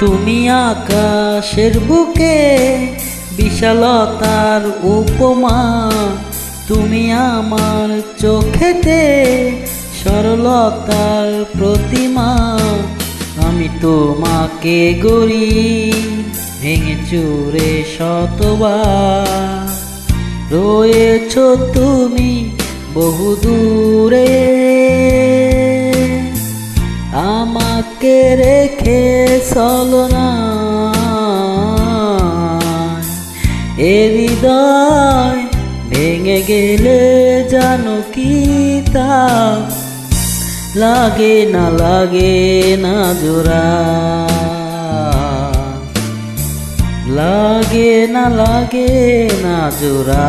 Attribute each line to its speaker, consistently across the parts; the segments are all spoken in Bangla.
Speaker 1: তুমি আকাশের বুকে বিশালতার উপমা। তুমি আমার চোখেতে সরলতার প্রতিমা। আমি তোমাকে গড়ি ভেঙে চুরে শতবার। রয়েছ তুমি বহু দূরে চলনা এ হৃদয় ভেঙে গেলে জানো কি তা? লাগে না লাগে না জোড়া। লাগে না লাগে না জোড়া।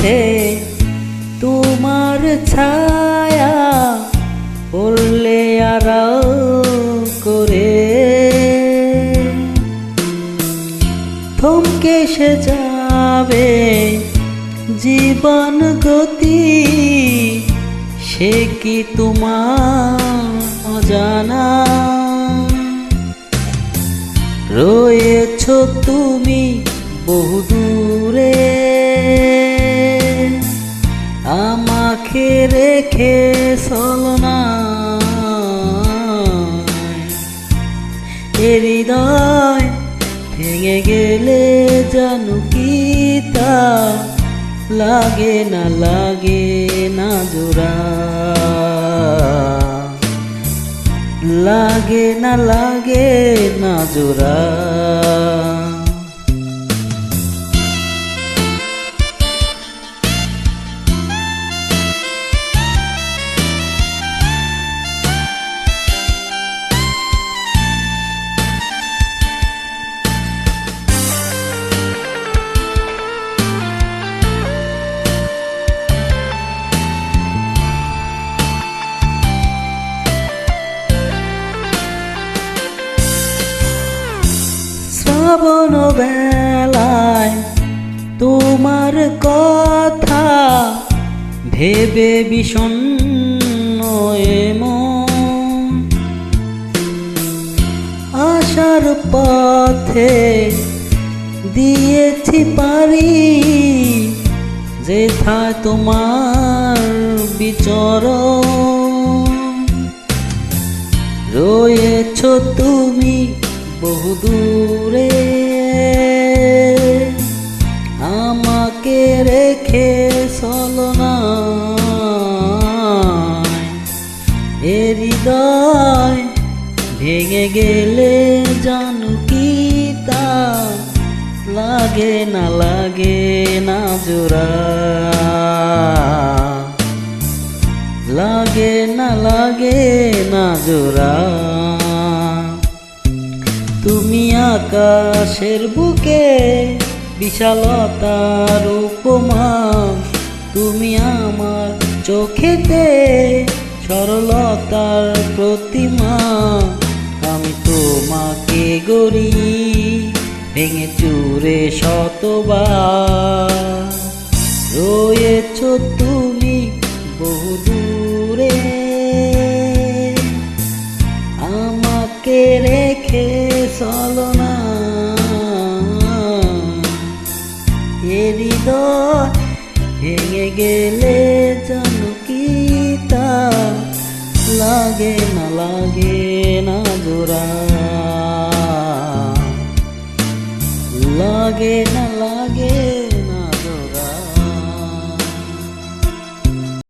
Speaker 1: পথে তোমার ছায়া পড়লে আড়াল করে। থমকে সে যাবে জীবন গতি, সে কি তোমার অজানা? রয়েছ তুমি বহু দূরে রেখে চলনা এ হৃদয় ভেঙে গেলে জানো কি তা? লাগে না লাগে না জোড়া। লাগে না লাগে না জোড়া। শ্রাবণ বেলায় তোমার কথা ভেবে বিষণ্ণ আশার পথে দিয়েছি পারি যেথায় তোমার বিচরণ। রয়েছ তুমি বহু দূরে আমাকে রেখে চলনা এ হৃদয় ভেঙে গেলে জানো কি তা? লাগে না লাগে না জোড়া। লাগে না লাগে না জোড়া। আকাশের বুকে বিশালতার উপমা তুমি আমার চোখেতে সরলতার প্রতিমা। আমি তোমাকে গড়ি ভেঙে চুরে শতবার। রয়েছ তুমি বহু চলনা। এ হৃদয় ভেঙে গেলে জানো কি লাগে না লাগে না গোরা। লাগে না